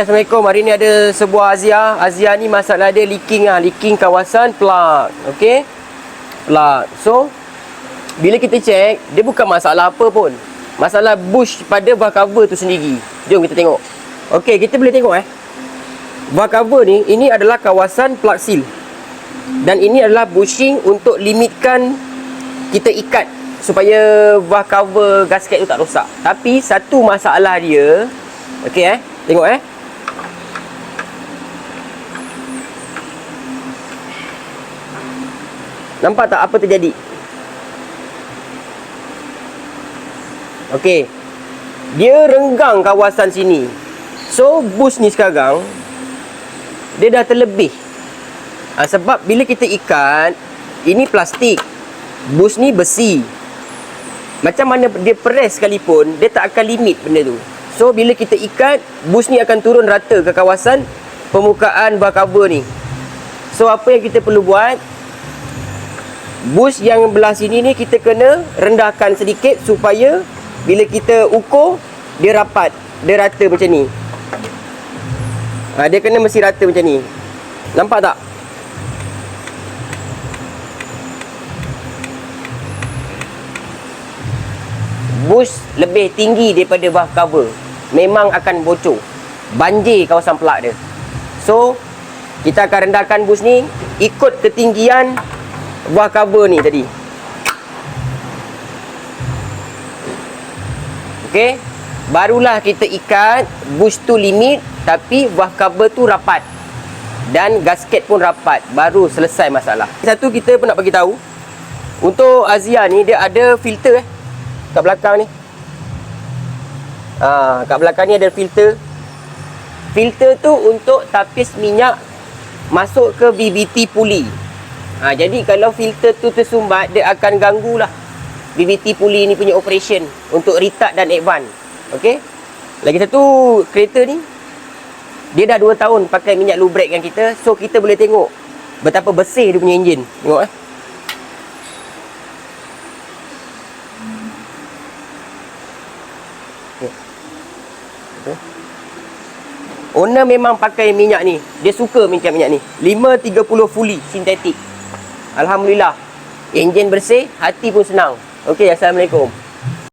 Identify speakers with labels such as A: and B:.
A: Assalamualaikum. Hari ni ada sebuah Azia. Azia ni masalah dia leaking ah, leaking kawasan plug. Okey. Plug. So bila kita check, dia bukan masalah apa pun. Masalah bush pada valve cover tu sendiri. Jom kita tengok. Okey, kita boleh tengok eh. Valve cover ni ini adalah kawasan plug seal. Dan ini adalah bushing untuk limitkan kita ikat supaya valve cover gasket tu tak rosak. Tapi satu masalah dia, okey eh, tengok eh. Nampak tak apa terjadi? Okey. Dia renggang kawasan sini. So, bus ni sekarang dia dah terlebih. Ha, sebab bila kita ikat, ini plastik. Bus ni besi. Macam mana dia press sekalipun, dia tak akan limit benda tu. So, bila kita ikat, bus ni akan turun rata ke kawasan permukaan bar cover ni. So, apa yang kita perlu buat? Bus yang belah sini ni kita kena rendahkan sedikit supaya bila kita ukur dia rapat, dia rata macam ni. Ha, dia kena mesti rata macam ni. Nampak tak? Bus lebih tinggi daripada valve cover. Memang akan bocor. Banjir kawasan plug dia. So, kita akan rendahkan bus ni ikut ketinggian valve cover ni tadi. Okey. Barulah kita ikat bush tu limit tapi valve cover tu rapat. Dan gasket pun rapat. Baru selesai masalah. Satu kita pun nak bagi tahu. Untuk Azia ni dia ada filter eh. Kat belakang ni. Ha, kat belakang ni ada filter. Filter tu untuk tapis minyak masuk ke BBT puli. Ha, jadi kalau filter tu tersumbat dia akan ganggulah BBT puli ni punya operation untuk retard dan advance. Okey. Lagi satu kereta ni dia dah 2 tahun pakai minyak lubrek dengan kita so kita boleh tengok betapa bersih dia punya enjin. Tengok eh. Owner memang pakai minyak ni. Dia suka minyak minyak ni. 530 fully sintetik. Alhamdulillah. Enjin bersih, hati pun senang. Okey, Assalamualaikum.